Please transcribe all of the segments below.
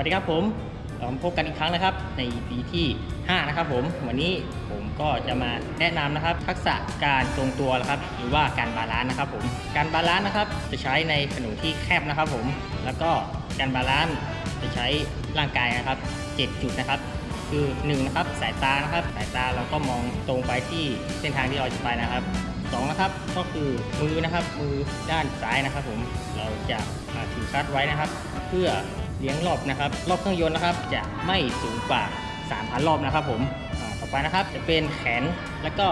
สวัสดีครับผมเราพบกันอีกครั้งนะครับ ในปีที่ 5 นะครับผม วันนี้ผมก็จะมาแนะนำนะครับ ทักษะการทรงตัวนะครับ หรือว่าการบาลานซ์นะครับผม การบาลานซ์นะครับจะใช้ในขนมที่แคบนะครับผม แล้วก็การบาลานซ์จะใช้ร่างกายนะครับ 7 จุดนะครับ คือ1นะครับสายตานะครับ สายตาเราก็มองตรงไปที่เส้นทางที่เราจะไปนะครับสองนะครับก็คือมือนะครับมือด้านซ้ายนะครับ ผมเราจะถือคัดไว้นะครับ เพื่อ เลี้ยงรอบนะครับรอบเครื่องยนต์นะครับ จะไม่สูงกว่า 3,000 รอบนะครับ ผมต่อไปนะครับจะเป็นแขนและก็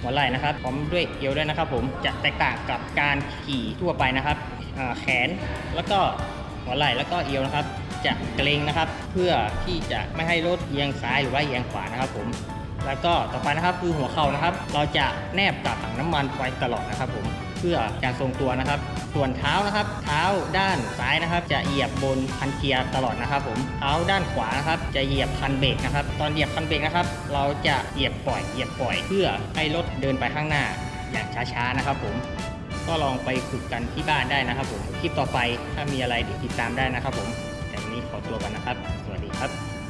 หัวไหล่นะครับพร้อมด้วยเอวด้วยนะครับ ผมจะแตกต่างกับการขี่ทั่วไปนะครับแขนแล้วก็หัวไหล่แล้วก็เอวนะครับ จะเกรงนะครับ เพื่อที่จะไม่ให้รถเอียงซ้ายหรือว่าเอียงขวานะครับ ผม แล้วก็ต่อไปนะครับคือหัวเข่านะครับ เราจะแนบกับถังน้ำมันไว้ตลอดนะครับ ผม เพื่อการทรงตัวนะครับ ส่วนเท้านะครับ เท้าด้านซ้ายนะครับ จะเหยียบบนคันเกียร์ตลอดนะครับ ผมเท้าด้านขวานะครับ จะเหยียบคันเบรกนะครับ ตอนเหยียบคันเบรกนะครับ เราจะเหยียบปล่อยเหยียบปล่อยเพื่อให้รถเดินไปข้างหน้าอย่างช้าๆนะครับ ผมก็ลองไปฝึกกันที่บ้านได้นะครับ ผมคลิปต่อไปถ้ามีอะไรเดี๋ยวติดตามได้นะครับ ผมแต่วันนี้ขอตัวกันนะครับ สวัสดีครับ